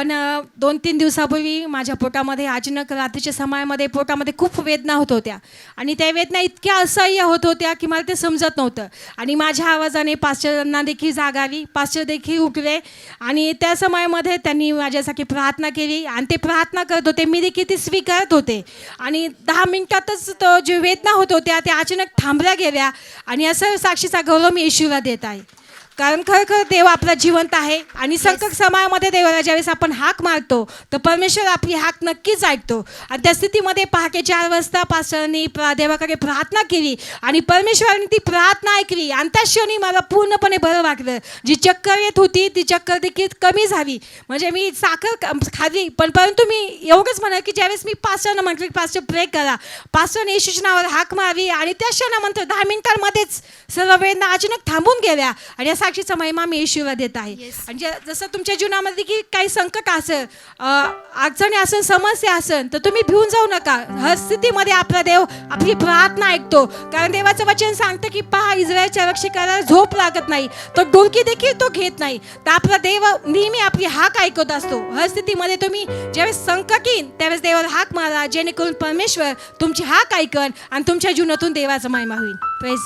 पण दोन तीन दिवसापूर्वी माझ्या पोटामध्ये अचानक रात्रीच्या समयामध्ये पोटामध्ये खूप वेदना होत होत्या. आणि त्या वेदना इतक्या असह्य होत होत्या की मला ते समजत नव्हतं. आणि माझ्या आवाजाने पाश्चरांना देखील जागावी पाश्चर देखील उठले. आणि त्या समयामध्ये त्यांनी माझ्यासाठी प्रार्थना केली. आणि ते प्रार्थना करत होते. मी देखील ती स्वीकारत होते. आणि दहा मिनिटातच तो जे वेदना होत होत्या त्या अचानक थांबल्या गेल्या. आणि असं साक्षीचा गौरव मी येशूला देत आहे. कारण खरोखर देव आपला जिवंत आहे आणि संकट समयामध्ये देवाला ज्यावेळेस आपण हाक मारतो तर परमेश्वर आपली हाक नक्कीच ऐकतो. आणि त्या स्थितीमध्ये पहाटे चार वाजता पास्टरनी प्रा देवाकडे प्रार्थना केली आणि परमेश्वराने ती प्रार्थना ऐकली. आणि त्या क्षणी मला पूर्णपणे बरं वाटलं. जी चक्कर येत होती ती चक्कर देखील कमी झाली. म्हणजे मी साखर खाल्ली. पण परंतु मी एवढंच म्हणा की ज्यावेळेस मी पास्टरनं म्हटलं की पास्टर प्रे करा. पास्टरने येशूच्या नावावर हाक मारली आणि त्या क्षणानंतर दहा मिनिटांमध्येच सर्व वेदना अचानक थांबून गेल्या. आणि साक्षीचा महिमा मी येशूला देत आहे. Yes. आणि जे- जसं तुमच्या जीवनामध्ये की काही संकट असेल अ, अडचणी असेल समस्या असेल तर तुम्ही भिवून जाऊ नका. हर स्थितीमध्ये आपला देव आपली प्रार्थना ऐकतो. कारण देवाचं वचन सांगतं की पहा इस्रायलच्या रक्षकाला झोप लागत नाही. तो डुलकी देखील तो घेत नाही. तर आपला देव नेहमी आपली हाक ऐकत असतो. हर स्थितीमध्ये तुम्ही ज्यावेळेस संकट येईन त्यावेळेस देवाला हाक मारा. जेणेकरून परमेश्वर तुमची हाक ऐकन आणि तुमच्या जीवनातून देवाचा महिमा होईल.